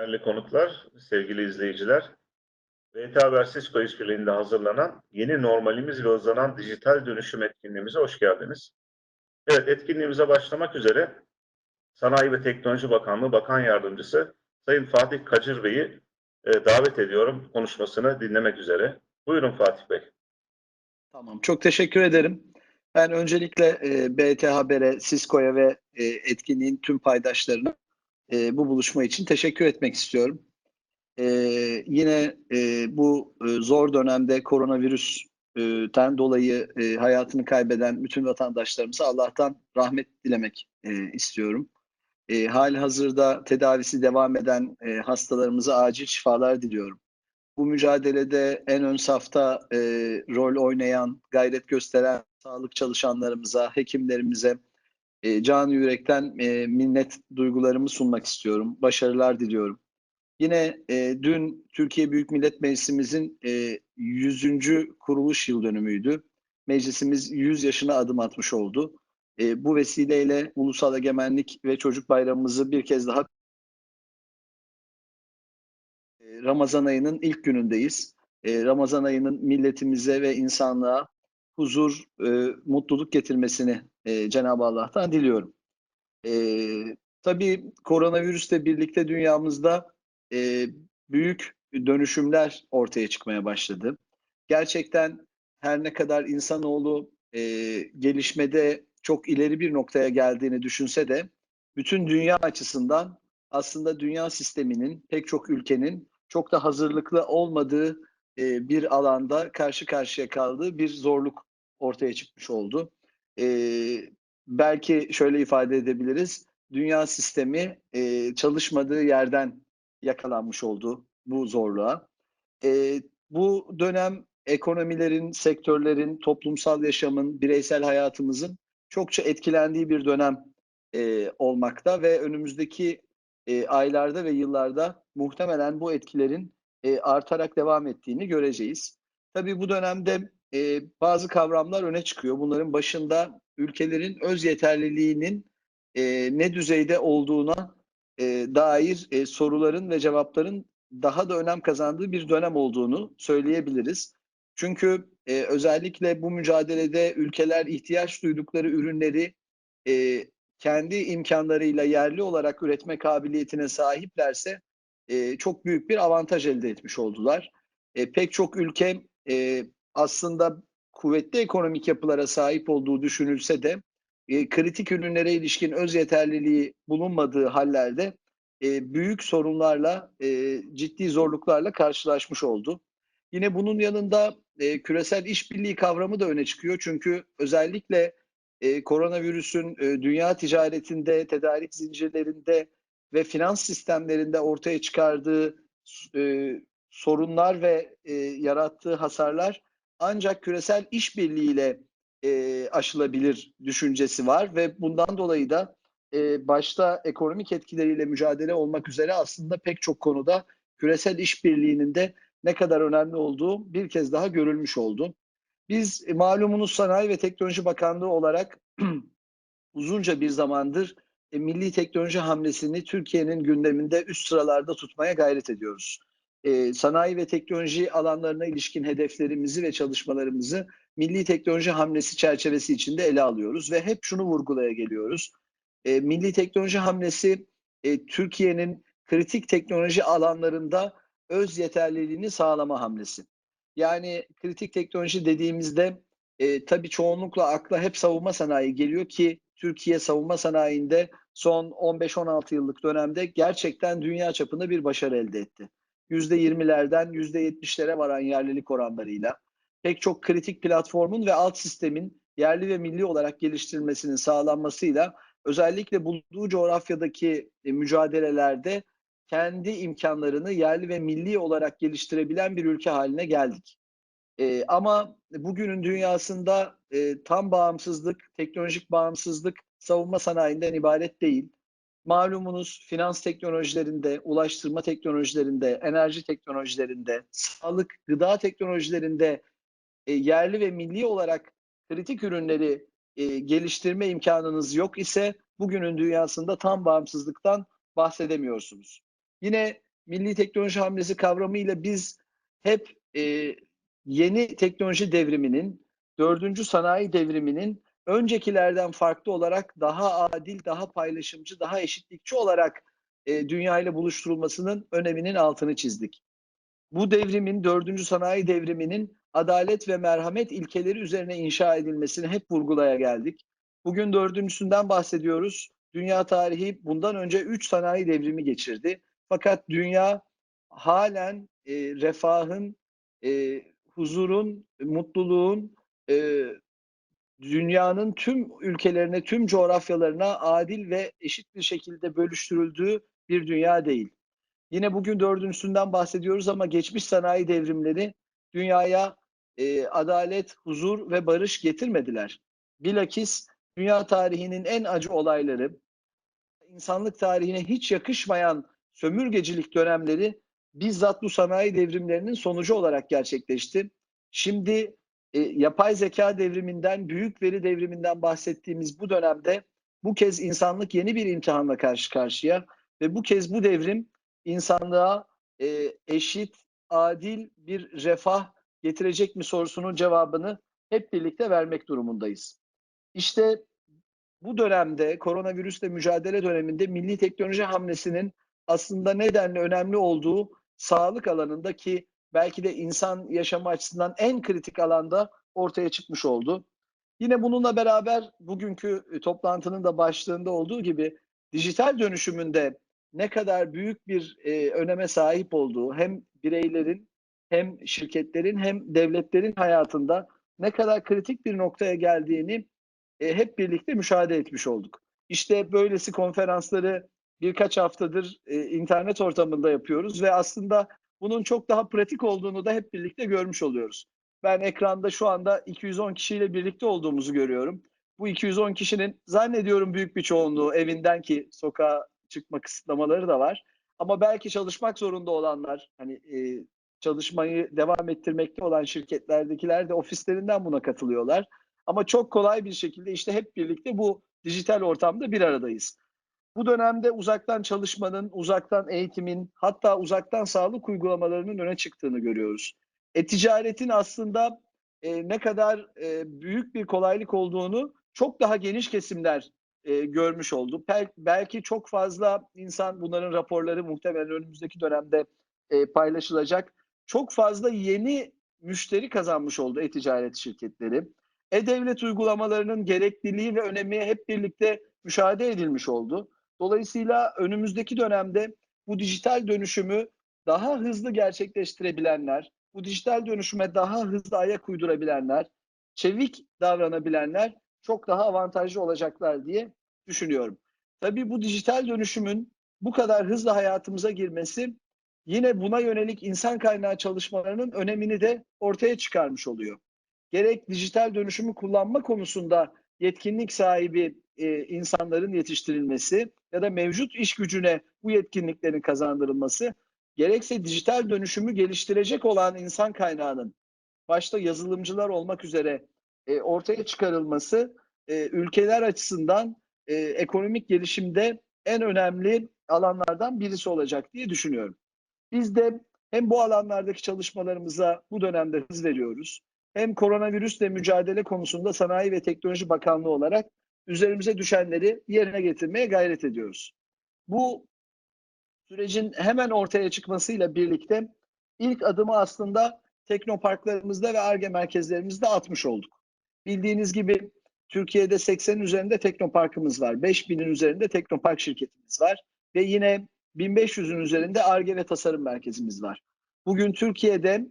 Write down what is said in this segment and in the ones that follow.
Değerli konuklar, sevgili izleyiciler, BT Haber Cisco işbirliğinde hazırlanan yeni normalimiz ve hızlanan dijital dönüşüm etkinliğimize hoş geldiniz. Evet, etkinliğimize başlamak üzere Sanayi ve Teknoloji Bakanlığı Bakan Yardımcısı Sayın Fatih Kacır Bey'i e, davet ediyorum konuşmasını dinlemek üzere. Buyurun Fatih Bey. Tamam, çok teşekkür ederim. Ben öncelikle e, BT Haber'e, Cisco'ya ve e, etkinliğin tüm paydaşlarına e, bu buluşma için teşekkür etmek istiyorum. E, yine e, bu e, zor dönemde koronavirüsten dolayı e, hayatını kaybeden bütün vatandaşlarımıza Allah'tan rahmet dilemek e, istiyorum. E, hali hazırda tedavisi devam eden e, hastalarımıza acil şifalar diliyorum bu mücadelede en ön safta e, rol oynayan, gayret gösteren sağlık çalışanlarımıza, hekimlerimize e, canı yürekten e, minnet duygularımı sunmak istiyorum. Başarılar diliyorum. Yine e, dün Türkiye Büyük Millet Meclisimizin e, 100. kuruluş yıl dönümüydü. Meclisimiz 100 yaşına adım atmış oldu. E, bu vesileyle Ulusal Egemenlik ve Çocuk Bayramımızı bir kez daha Ramazan ayının ilk günündeyiz. E, Ramazan ayının milletimize ve insanlığa huzur, e, mutluluk getirmesini e, Cenab-ı Allah'tan diliyorum. E, tabii koronavirüsle birlikte dünyamızda e, büyük dönüşümler ortaya çıkmaya başladı. Gerçekten her ne kadar insanoğlu e, gelişmede çok ileri bir noktaya geldiğini düşünse de bütün dünya açısından aslında dünya sisteminin pek çok ülkenin çok da hazırlıklı olmadığı e, bir alanda karşı karşıya kaldığı bir zorluk ortaya çıkmış oldu. E, belki şöyle ifade edebiliriz. Dünya sistemi e, çalışmadığı yerden yakalanmış oldu bu zorluğa. E, bu dönem ekonomilerin, sektörlerin, toplumsal yaşamın, bireysel hayatımızın çokça etkilendiği bir dönem e, olmakta ve önümüzdeki e, aylarda ve yıllarda muhtemelen bu etkilerin e, artarak devam ettiğini göreceğiz. Tabii bu dönemde e, bazı kavramlar öne çıkıyor. Bunların başında ülkelerin öz yeterliliğinin e, ne düzeyde olduğuna e, dair e, soruların ve cevapların daha da önem kazandığı bir dönem olduğunu söyleyebiliriz. Çünkü e, özellikle bu mücadelede ülkeler ihtiyaç duydukları ürünleri e, kendi imkanlarıyla yerli olarak üretme kabiliyetine sahiplerse e, çok büyük bir avantaj elde etmiş oldular. E, pek çok ülke e, aslında kuvvetli ekonomik yapılara sahip olduğu düşünülse de e, kritik ürünlere ilişkin öz yeterliliği bulunmadığı hallerde e, büyük sorunlarla, e, ciddi zorluklarla karşılaşmış oldu. Yine bunun yanında e, küresel işbirliği kavramı da öne çıkıyor. Çünkü özellikle e, koronavirüsün e, dünya ticaretinde, tedarik zincirlerinde ve finans sistemlerinde ortaya çıkardığı e, sorunlar ve e, yarattığı hasarlar ancak küresel işbirliğiyle e, aşılabilir düşüncesi var ve bundan dolayı da e, başta ekonomik etkileriyle mücadele olmak üzere aslında pek çok konuda küresel işbirliğinin de ne kadar önemli olduğu bir kez daha görülmüş oldu. Biz e, malumunuz Sanayi ve Teknoloji Bakanlığı olarak uzunca bir zamandır e, milli teknoloji hamlesini Türkiye'nin gündeminde üst sıralarda tutmaya gayret ediyoruz. E, sanayi ve teknoloji alanlarına ilişkin hedeflerimizi ve çalışmalarımızı milli teknoloji hamlesi çerçevesi içinde ele alıyoruz ve hep şunu vurgulaya geliyoruz. E, milli teknoloji hamlesi e, Türkiye'nin kritik teknoloji alanlarında öz yeterliliğini sağlama hamlesi. Yani kritik teknoloji dediğimizde e, tabii çoğunlukla akla hep savunma sanayi geliyor ki Türkiye savunma sanayinde son 15-16 yıllık dönemde gerçekten dünya çapında bir başarı elde etti. %20'lerden %70'lere varan yerlilik oranlarıyla pek çok kritik platformun ve alt sistemin yerli ve milli olarak geliştirilmesinin sağlanmasıyla özellikle bulunduğu coğrafyadaki e, mücadelelerde kendi imkanlarını yerli ve milli olarak geliştirebilen bir ülke haline geldik. E, ama bugünün dünyasında e, tam bağımsızlık, teknolojik bağımsızlık savunma sanayinden ibaret değil. Malumunuz finans teknolojilerinde, ulaştırma teknolojilerinde, enerji teknolojilerinde, sağlık, gıda teknolojilerinde e, yerli ve milli olarak kritik ürünleri e, geliştirme imkanınız yok ise bugünün dünyasında tam bağımsızlıktan bahsedemiyorsunuz. Yine milli teknoloji hamlesi kavramıyla biz hep e, yeni teknoloji devriminin, dördüncü sanayi devriminin öncekilerden farklı olarak daha adil, daha paylaşımcı, daha eşitlikçi olarak e, dünya ile buluşturulmasının öneminin altını çizdik. Bu devrimin, dördüncü sanayi devriminin adalet ve merhamet ilkeleri üzerine inşa edilmesini hep vurgulaya geldik. Bugün dördüncüsünden bahsediyoruz. Dünya tarihi bundan önce üç sanayi devrimi geçirdi. Fakat dünya halen e, refahın, e, huzurun, mutluluğun, e, dünyanın tüm ülkelerine, tüm coğrafyalarına adil ve eşit bir şekilde bölüştürüldüğü bir dünya değil. Yine bugün dördüncüsünden bahsediyoruz ama geçmiş sanayi devrimleri dünyaya e, adalet, huzur ve barış getirmediler. Bilakis dünya tarihinin en acı olayları, insanlık tarihine hiç yakışmayan sömürgecilik dönemleri bizzat bu sanayi devrimlerinin sonucu olarak gerçekleşti. Şimdi e, yapay zeka devriminden, büyük veri devriminden bahsettiğimiz bu dönemde bu kez insanlık yeni bir imtihanla karşı karşıya ve bu kez bu devrim insanlığa e, eşit, adil bir refah getirecek mi sorusunun cevabını hep birlikte vermek durumundayız. İşte bu dönemde koronavirüsle mücadele döneminde milli teknoloji hamlesinin aslında nedenle önemli olduğu sağlık alanında ki belki de insan yaşamı açısından en kritik alanda ortaya çıkmış oldu. Yine bununla beraber bugünkü e, toplantının da başlığında olduğu gibi dijital dönüşümünde ne kadar büyük bir e, öneme sahip olduğu hem bireylerin hem şirketlerin hem devletlerin hayatında ne kadar kritik bir noktaya geldiğini e, hep birlikte müşahede etmiş olduk. İşte böylesi konferansları birkaç haftadır e, internet ortamında yapıyoruz ve aslında bunun çok daha pratik olduğunu da hep birlikte görmüş oluyoruz. Ben ekranda şu anda 210 kişiyle birlikte olduğumuzu görüyorum. Bu 210 kişinin zannediyorum büyük bir çoğunluğu evinden ki sokağa çıkma kısıtlamaları da var. Ama belki çalışmak zorunda olanlar, hani e, çalışmayı devam ettirmekte olan şirketlerdekiler de ofislerinden buna katılıyorlar. Ama çok kolay bir şekilde işte hep birlikte bu dijital ortamda bir aradayız. Bu dönemde uzaktan çalışmanın, uzaktan eğitimin, hatta uzaktan sağlık uygulamalarının öne çıktığını görüyoruz. E-ticaretin aslında e, ne kadar e, büyük bir kolaylık olduğunu çok daha geniş kesimler e, görmüş oldu. Bel- belki çok fazla insan bunların raporları muhtemelen önümüzdeki dönemde e, paylaşılacak. Çok fazla yeni müşteri kazanmış oldu e-ticaret şirketleri. E-devlet uygulamalarının gerekliliği ve önemi hep birlikte müşahede edilmiş oldu. Dolayısıyla önümüzdeki dönemde bu dijital dönüşümü daha hızlı gerçekleştirebilenler, bu dijital dönüşüme daha hızlı ayak uydurabilenler, çevik davranabilenler çok daha avantajlı olacaklar diye düşünüyorum. Tabii bu dijital dönüşümün bu kadar hızlı hayatımıza girmesi yine buna yönelik insan kaynağı çalışmalarının önemini de ortaya çıkarmış oluyor. Gerek dijital dönüşümü kullanma konusunda yetkinlik sahibi e, insanların yetiştirilmesi ya da mevcut iş gücüne bu yetkinliklerin kazandırılması, gerekse dijital dönüşümü geliştirecek olan insan kaynağının başta yazılımcılar olmak üzere e, ortaya çıkarılması e, ülkeler açısından e, ekonomik gelişimde en önemli alanlardan birisi olacak diye düşünüyorum. Biz de hem bu alanlardaki çalışmalarımıza bu dönemde hız veriyoruz. Hem koronavirüsle mücadele konusunda Sanayi ve Teknoloji Bakanlığı olarak üzerimize düşenleri yerine getirmeye gayret ediyoruz. Bu sürecin hemen ortaya çıkmasıyla birlikte ilk adımı aslında teknoparklarımızda ve ARGE merkezlerimizde atmış olduk. Bildiğiniz gibi Türkiye'de 80'in üzerinde teknoparkımız var. 5000'in üzerinde teknopark şirketimiz var. Ve yine 1500'ün üzerinde ARGE ve tasarım merkezimiz var. Bugün Türkiye'de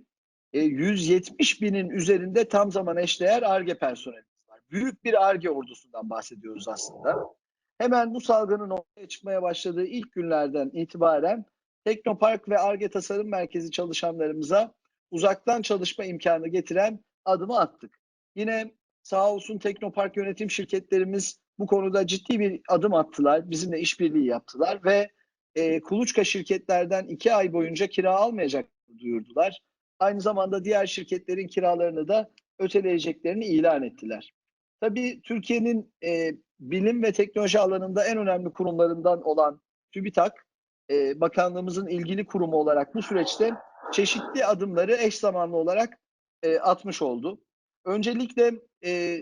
e, 170 binin üzerinde tam zaman eşdeğer ARGE personelimiz var. Büyük bir ARGE ordusundan bahsediyoruz aslında. Hemen bu salgının ortaya çıkmaya başladığı ilk günlerden itibaren Teknopark ve ARGE Tasarım Merkezi çalışanlarımıza uzaktan çalışma imkanı getiren adımı attık. Yine sağ olsun Teknopark yönetim şirketlerimiz bu konuda ciddi bir adım attılar. Bizimle işbirliği yaptılar ve e, kuluçka şirketlerden iki ay boyunca kira almayacak duyurdular. Aynı zamanda diğer şirketlerin kiralarını da öteleyeceklerini ilan ettiler. Tabii Türkiye'nin e, bilim ve teknoloji alanında en önemli kurumlarından olan TÜBİTAK e, bakanlığımızın ilgili kurumu olarak bu süreçte çeşitli adımları eş zamanlı olarak e, atmış oldu. Öncelikle e,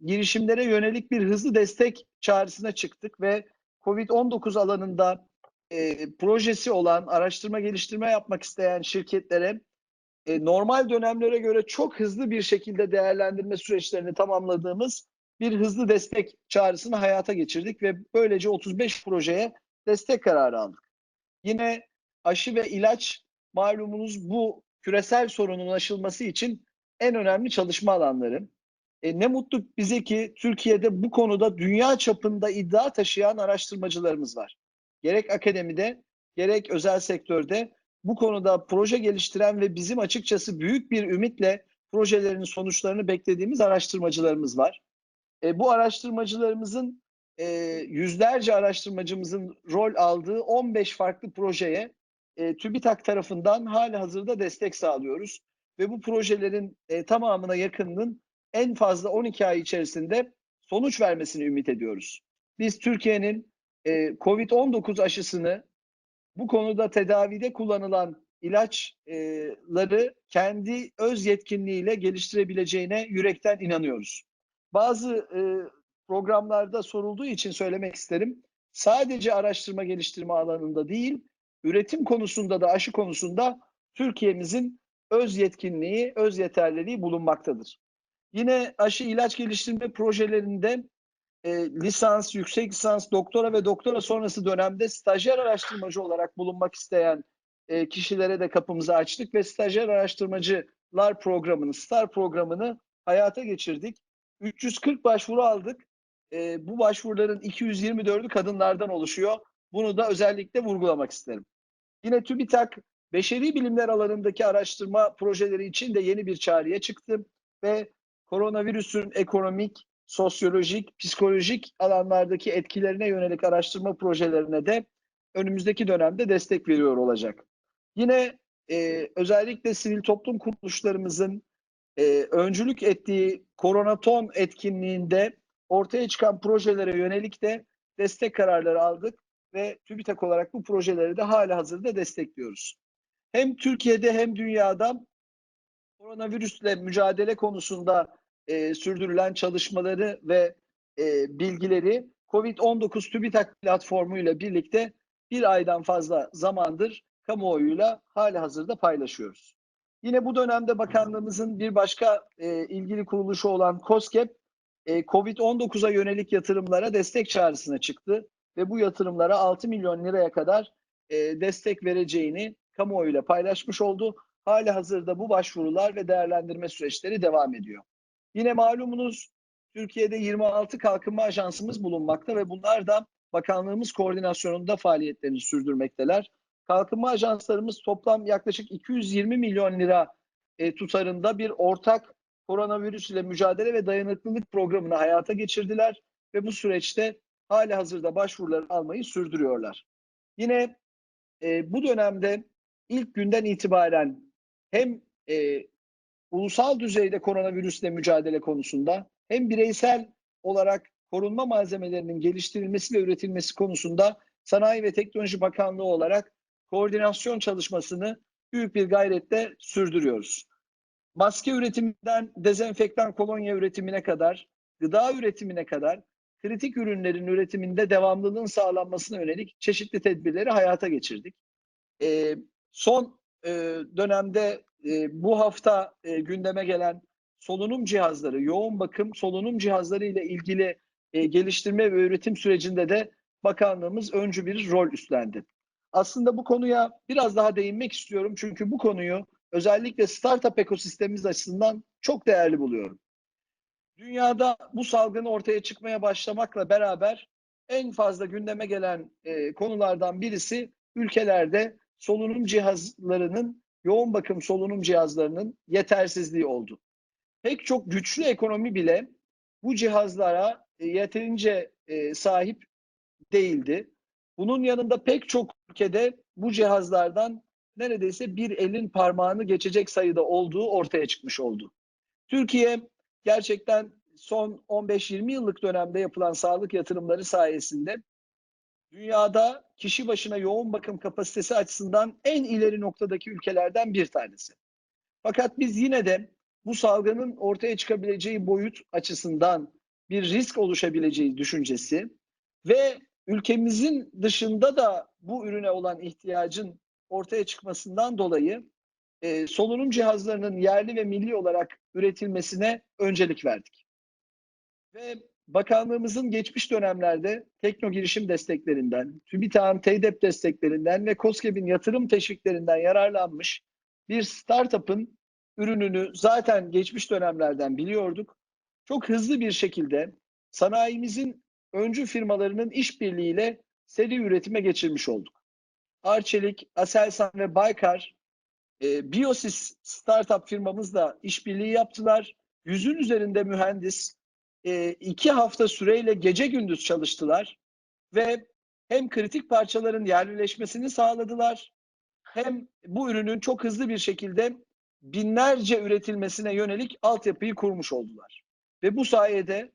girişimlere yönelik bir hızlı destek çağrısına çıktık ve COVID-19 alanında e, projesi olan, araştırma geliştirme yapmak isteyen şirketlere e, normal dönemlere göre çok hızlı bir şekilde değerlendirme süreçlerini tamamladığımız bir hızlı destek çağrısını hayata geçirdik ve böylece 35 projeye destek kararı aldık. Yine aşı ve ilaç malumunuz bu küresel sorunun aşılması için en önemli çalışma alanları. E, ne mutlu bize ki Türkiye'de bu konuda dünya çapında iddia taşıyan araştırmacılarımız var. Gerek akademide gerek özel sektörde bu konuda proje geliştiren ve bizim açıkçası büyük bir ümitle projelerin sonuçlarını beklediğimiz araştırmacılarımız var. E, bu araştırmacılarımızın e, yüzlerce araştırmacımızın rol aldığı 15 farklı projeye e, TÜBİTAK tarafından hali hazırda destek sağlıyoruz. Ve bu projelerin e, tamamına yakınının en fazla 12 ay içerisinde sonuç vermesini ümit ediyoruz. Biz Türkiye'nin e, COVID-19 aşısını bu konuda tedavide kullanılan ilaçları kendi öz yetkinliğiyle geliştirebileceğine yürekten inanıyoruz. Bazı e, programlarda sorulduğu için söylemek isterim. Sadece araştırma geliştirme alanında değil, üretim konusunda da aşı konusunda Türkiye'mizin öz yetkinliği, öz yeterliliği bulunmaktadır. Yine aşı ilaç geliştirme projelerinde e, lisans, yüksek lisans, doktora ve doktora sonrası dönemde stajyer araştırmacı olarak bulunmak isteyen e, kişilere de kapımızı açtık ve stajyer araştırmacılar programını, STAR programını hayata geçirdik. 340 başvuru aldık. E, bu başvuruların 224'ü kadınlardan oluşuyor. Bunu da özellikle vurgulamak isterim. Yine TÜBİTAK beşeri bilimler alanındaki araştırma projeleri için de yeni bir çağrıya çıktı ve koronavirüsün ekonomik, sosyolojik, psikolojik alanlardaki etkilerine yönelik araştırma projelerine de önümüzdeki dönemde destek veriyor olacak. Yine e, özellikle sivil toplum kuruluşlarımızın e, öncülük ettiği koronaton etkinliğinde ortaya çıkan projelere yönelik de destek kararları aldık ve TÜBİTAK olarak bu projeleri de hala hazırda destekliyoruz. Hem Türkiye'de hem dünyada koronavirüsle mücadele konusunda e, sürdürülen çalışmaları ve e, bilgileri COVID-19 TÜBİTAK platformu ile birlikte bir aydan fazla zamandır kamuoyuyla hali hazırda paylaşıyoruz. Yine bu dönemde bakanlığımızın bir başka e, ilgili kuruluşu olan COSGAP, e, COVID-19'a yönelik yatırımlara destek çağrısına çıktı ve bu yatırımlara 6 milyon liraya kadar e, destek vereceğini kamuoyuyla paylaşmış oldu. Hali hazırda bu başvurular ve değerlendirme süreçleri devam ediyor. Yine malumunuz Türkiye'de 26 kalkınma ajansımız bulunmakta ve bunlar da bakanlığımız koordinasyonunda faaliyetlerini sürdürmekteler. Kalkınma ajanslarımız toplam yaklaşık 220 milyon lira e, tutarında bir ortak koronavirüs ile mücadele ve dayanıklılık programını hayata geçirdiler ve bu süreçte hali hazırda başvuruları almayı sürdürüyorlar. Yine e, bu dönemde ilk günden itibaren hem e, ulusal düzeyde koronavirüsle mücadele konusunda hem bireysel olarak korunma malzemelerinin geliştirilmesi ve üretilmesi konusunda Sanayi ve Teknoloji Bakanlığı olarak koordinasyon çalışmasını büyük bir gayretle sürdürüyoruz. Maske üretiminden dezenfektan kolonya üretimine kadar, gıda üretimine kadar kritik ürünlerin üretiminde devamlılığın sağlanmasına yönelik çeşitli tedbirleri hayata geçirdik. Ee, son e, dönemde e, bu hafta e, gündeme gelen solunum cihazları, yoğun bakım solunum cihazları ile ilgili e, geliştirme ve üretim sürecinde de bakanlığımız öncü bir rol üstlendi. Aslında bu konuya biraz daha değinmek istiyorum çünkü bu konuyu özellikle startup ekosistemimiz açısından çok değerli buluyorum. Dünyada bu salgın ortaya çıkmaya başlamakla beraber en fazla gündeme gelen e, konulardan birisi ülkelerde solunum cihazlarının, yoğun bakım solunum cihazlarının yetersizliği oldu. Pek çok güçlü ekonomi bile bu cihazlara e, yeterince e, sahip değildi. Bunun yanında pek çok ülkede bu cihazlardan neredeyse bir elin parmağını geçecek sayıda olduğu ortaya çıkmış oldu. Türkiye gerçekten son 15-20 yıllık dönemde yapılan sağlık yatırımları sayesinde dünyada kişi başına yoğun bakım kapasitesi açısından en ileri noktadaki ülkelerden bir tanesi. Fakat biz yine de bu salgının ortaya çıkabileceği boyut açısından bir risk oluşabileceği düşüncesi ve ülkemizin dışında da bu ürüne olan ihtiyacın ortaya çıkmasından dolayı e, solunum cihazlarının yerli ve milli olarak üretilmesine öncelik verdik. Ve bakanlığımızın geçmiş dönemlerde tekno girişim desteklerinden, TÜBİTAK'ın TEDEP desteklerinden ve KOSGEB'in yatırım teşviklerinden yararlanmış bir startup'ın ürününü zaten geçmiş dönemlerden biliyorduk. Çok hızlı bir şekilde sanayimizin öncü firmalarının işbirliğiyle seri üretime geçirmiş olduk. Arçelik, Aselsan ve Baykar e, Biosis startup firmamızla işbirliği yaptılar. Yüzün üzerinde mühendis e, iki hafta süreyle gece gündüz çalıştılar ve hem kritik parçaların yerleşmesini sağladılar hem bu ürünün çok hızlı bir şekilde binlerce üretilmesine yönelik altyapıyı kurmuş oldular. Ve bu sayede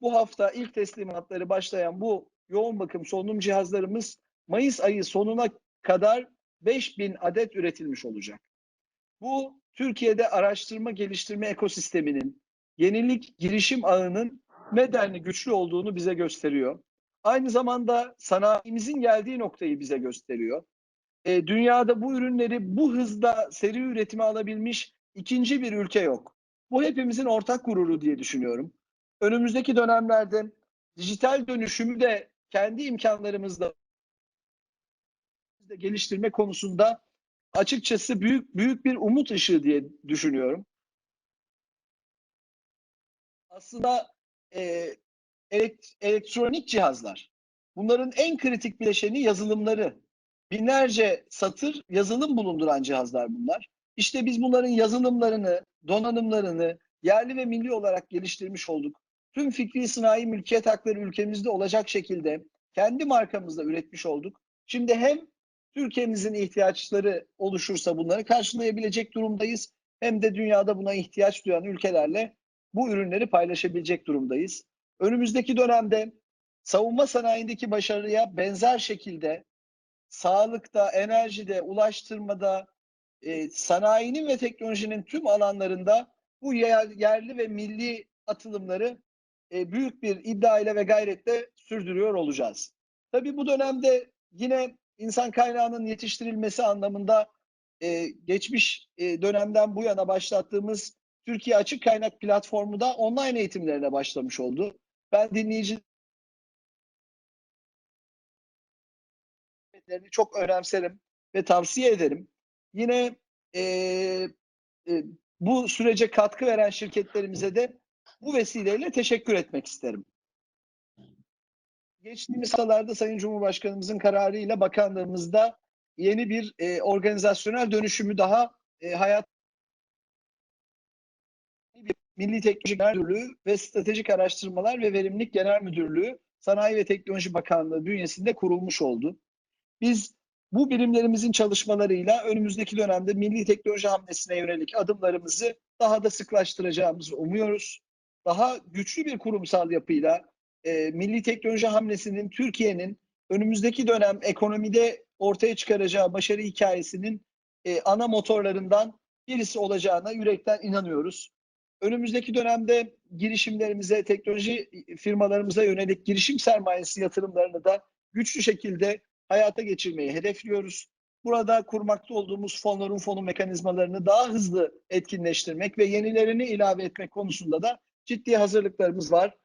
bu hafta ilk teslimatları başlayan bu yoğun bakım solunum cihazlarımız Mayıs ayı sonuna kadar 5000 adet üretilmiş olacak. Bu Türkiye'de araştırma geliştirme ekosisteminin, yenilik girişim ağının ne güçlü olduğunu bize gösteriyor. Aynı zamanda sanayimizin geldiği noktayı bize gösteriyor. E, dünyada bu ürünleri bu hızda seri üretime alabilmiş ikinci bir ülke yok. Bu hepimizin ortak gururu diye düşünüyorum. Önümüzdeki dönemlerde dijital dönüşümü de kendi imkanlarımızla geliştirme konusunda açıkçası büyük büyük bir umut ışığı diye düşünüyorum. Aslında e, elekt- elektronik cihazlar. Bunların en kritik bileşeni yazılımları. Binlerce satır yazılım bulunduran cihazlar bunlar. İşte biz bunların yazılımlarını, donanımlarını yerli ve milli olarak geliştirmiş olduk. Tüm fikri sanayi mülkiyet hakları ülkemizde olacak şekilde kendi markamızla üretmiş olduk. Şimdi hem Türkiye'mizin ihtiyaçları oluşursa bunları karşılayabilecek durumdayız. Hem de dünyada buna ihtiyaç duyan ülkelerle bu ürünleri paylaşabilecek durumdayız. Önümüzdeki dönemde savunma sanayindeki başarıya benzer şekilde sağlıkta, enerjide, ulaştırmada, e, sanayinin ve teknolojinin tüm alanlarında bu yer- yerli ve milli atılımları e, büyük bir iddia ile ve gayretle sürdürüyor olacağız. Tabii bu dönemde yine insan kaynağının yetiştirilmesi anlamında e, geçmiş e, dönemden bu yana başlattığımız Türkiye Açık Kaynak Platformu da online eğitimlerine başlamış oldu. Ben dinleyici çok önemserim ve tavsiye ederim. Yine e, e, bu sürece katkı veren şirketlerimize de bu vesileyle teşekkür etmek isterim. Geçtiğimiz haftalarda Sayın Cumhurbaşkanımızın kararıyla bakanlığımızda yeni bir e, organizasyonel dönüşümü daha e, hayat Milli Teknoloji Genel Müdürlüğü ve Stratejik Araştırmalar ve Verimlilik Genel Müdürlüğü Sanayi ve Teknoloji Bakanlığı bünyesinde kurulmuş oldu. Biz bu birimlerimizin çalışmalarıyla önümüzdeki dönemde milli teknoloji hamlesine yönelik adımlarımızı daha da sıklaştıracağımızı umuyoruz. Daha güçlü bir kurumsal yapıyla e, milli teknoloji hamlesinin Türkiye'nin önümüzdeki dönem ekonomide ortaya çıkaracağı başarı hikayesinin e, ana motorlarından birisi olacağına yürekten inanıyoruz. Önümüzdeki dönemde girişimlerimize, teknoloji firmalarımıza yönelik girişim sermayesi yatırımlarını da güçlü şekilde hayata geçirmeyi hedefliyoruz. Burada kurmakta olduğumuz fonların fonu mekanizmalarını daha hızlı etkinleştirmek ve yenilerini ilave etmek konusunda da ciddi hazırlıklarımız var.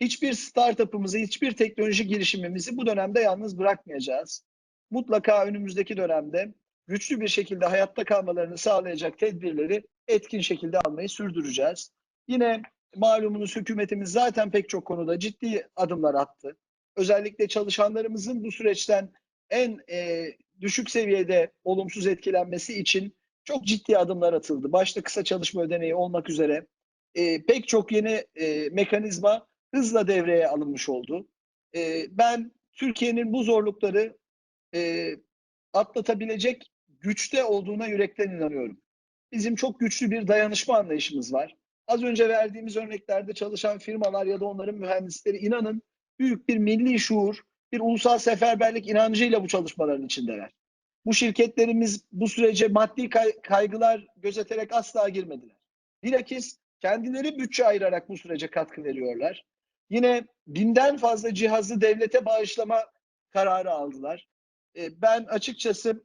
Hiçbir startup'ımızı, hiçbir teknoloji girişimimizi bu dönemde yalnız bırakmayacağız. Mutlaka önümüzdeki dönemde güçlü bir şekilde hayatta kalmalarını sağlayacak tedbirleri etkin şekilde almayı sürdüreceğiz. Yine malumunuz hükümetimiz zaten pek çok konuda ciddi adımlar attı. Özellikle çalışanlarımızın bu süreçten en e, düşük seviyede olumsuz etkilenmesi için çok ciddi adımlar atıldı. Başta kısa çalışma ödeneği olmak üzere e, pek çok yeni e, mekanizma hızla devreye alınmış oldu. E, ben Türkiye'nin bu zorlukları e, atlatabilecek güçte olduğuna yürekten inanıyorum. Bizim çok güçlü bir dayanışma anlayışımız var. Az önce verdiğimiz örneklerde çalışan firmalar ya da onların mühendisleri inanın büyük bir milli şuur bir ulusal seferberlik inancıyla bu çalışmaların içindeler. Bu şirketlerimiz bu sürece maddi kay- kaygılar gözeterek asla girmediler. Bilakis kendileri bütçe ayırarak bu sürece katkı veriyorlar. Yine binden fazla cihazı devlete bağışlama kararı aldılar. E, ben açıkçası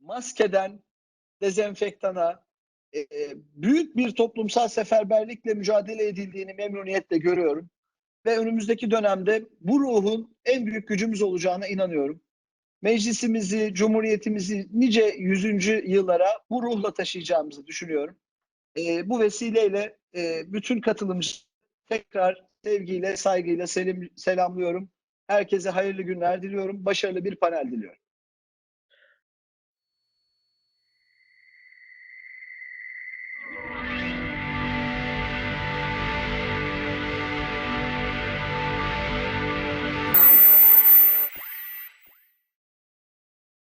maskeden dezenfektana e, e, büyük bir toplumsal seferberlikle mücadele edildiğini memnuniyetle görüyorum. Ve önümüzdeki dönemde bu ruhun en büyük gücümüz olacağına inanıyorum. Meclisimizi, cumhuriyetimizi nice yüzüncü yıllara bu ruhla taşıyacağımızı düşünüyorum. E, bu vesileyle e, bütün katılımcı tekrar sevgiyle, saygıyla selim, selamlıyorum. Herkese hayırlı günler diliyorum. Başarılı bir panel diliyorum.